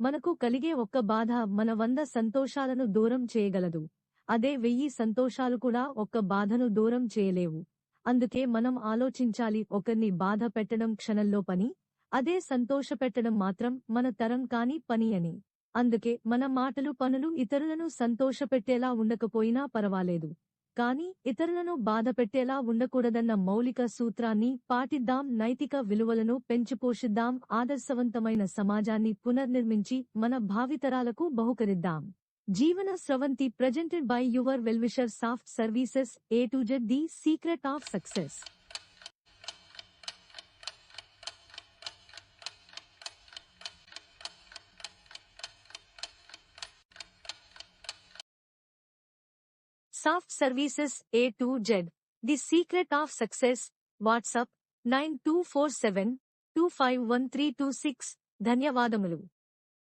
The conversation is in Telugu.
మనకు కలిగే ఒక్క బాధ మన వంద సంతోషాలను దూరం చేయగలదు. అదే వెయ్యి సంతోషాలు కూడా ఒక్క బాధను దూరం చేయలేవు. అందుకే మనం ఆలోచించాలి ఒకరిని బాధ పెట్టడం క్షణంలో పని అదే సంతోషపెట్టడం మాత్రం మన తరం కాని పని అని. అందుకే మన మాటలు పనులు ఇతరులను సంతోషపెట్టేలా ఉండకపోయినా పర్వాలేదు. కాని ఇతరులను బాధపెట్టేలా ఉండకూడదన్న మౌలిక సూత్రాన్ని పాటిద్దాం నైతిక విలువలను పెంచిపోషిద్దాం ఆదర్శవంతమైన సమాజాన్ని పునర్నిర్మించి మన భావితరాలకు బహుకరిద్దాం. Jeevana Sravanthi presented by your wellwisher soft services A to Z the secret of success. soft services A to Z the secret of success WhatsApp nine two four seven two five one three two six ధన్యవాదములు